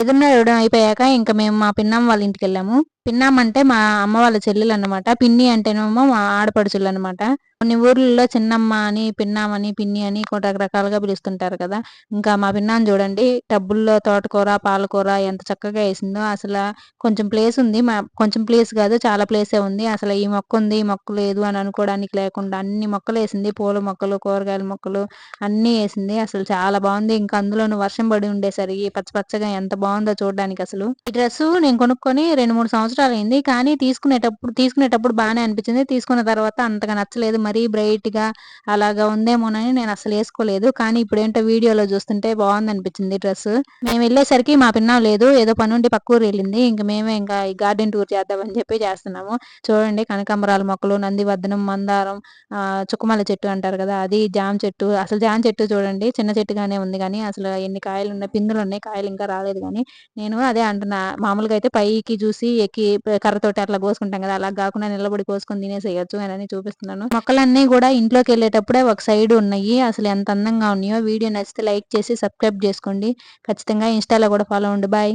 ఐదున్నర ఇవ్వడం అయిపోయాక ఇంకా మేము మా పిన్నమ్మ వాళ్ళ ఇంటికి వెళ్ళాము. పిన్నమ్మ అంటే మా అమ్మ వాళ్ళ చెల్లెలు అనమాట పిన్ని అంటేనేమో మా ఆడపడుచులు అనమాట కొన్ని ఊర్లలో చిన్నమ్మ అని పిన్నామని పిన్ని అని కొన్ని రకరకాలుగా పిలుస్తుంటారు కదా. ఇంకా మా పిన్నాన్ని చూడండి టబ్బుల్లో తోటకూర పాలకూర ఎంత చక్కగా వేసిందో అసలు కొంచెం ప్లేస్ ఉంది. మా కొంచెం ప్లేస్ కాదు చాలా ప్లేసే ఉంది. అసలు ఈ మొక్క ఉంది ఈ మొక్క లేదు అని అనుకోవడానికి లేకుండా అన్ని మొక్కలు వేసింది. పూల మొక్కలు కూరగాయల మొక్కలు అన్నీ వేసింది. అసలు చాలా బాగుంది. ఇంకా అందులోనూ వర్షం పడి ఉండేసరికి పచ్చ పచ్చగా ఎంత బాగుందో చూడడానికి అసలు. ఈ డ్రెస్ నేను కొనుక్కొని రెండు మూడు సంవత్సరాలు అయింది కానీ తీసుకునేటప్పుడు తీసుకునేటప్పుడు బాగానే అనిపించింది. తీసుకున్న తర్వాత అంతగా నచ్చలేదు. మరీ బ్రైట్గా అలాగా ఉందేమోనని నేను అసలు వేసుకోలేదు. కానీ ఇప్పుడు ఏంటో వీడియోలో చూస్తుంటే బాగుంది అనిపించింది డ్రెస్. మేము వెళ్ళేసరికి మా పిన్న లేదు. ఏదో పని ఉండి పక్క ఊరు వెళ్ళింది. ఇంకా మేమే ఇంకా ఈ గార్డెన్ టూర్ చేద్దామని చెప్పి చేస్తున్నాము. చూడండి కనకాంబరాల మొక్కలు నందివర్ధనం మందారం చుక్కమల్ల చెట్టు అంటారు కదా అది జామ చెట్టు. అసలు జామ చెట్టు చూడండి చిన్న చెట్టుగానే ఉంది కానీ అసలు ఎన్ని కాయలు ఉన్నాయి పిందులు ఉన్నాయి కాయలు ఇంకా రాలేదు కానీ నేను అదే అంటున్నా. మామూలుగా అయితే పైకి చూసి ఎక్కి కర్రతోటి అట్లా కోసుకుంటాం కదా అలా కాకుండా నిలబడి కోసుకొని తినేసేయచ్చు అని చూపిస్తున్నాను. మొక్కలన్నీ కూడా ఇంట్లోకి వెళ్ళేటప్పుడే ఒక సైడ్ ఉన్నాయి అసలు ఎంత అందంగా ఉన్నాయో. వీడియో నచ్చితే లైక్ చేసి సబ్స్క్రైబ్ చేసుకోండి. ఖచ్చితంగా ఇన్స్టాలో కూడా ఫాలో అవ్వండి. బాయ్.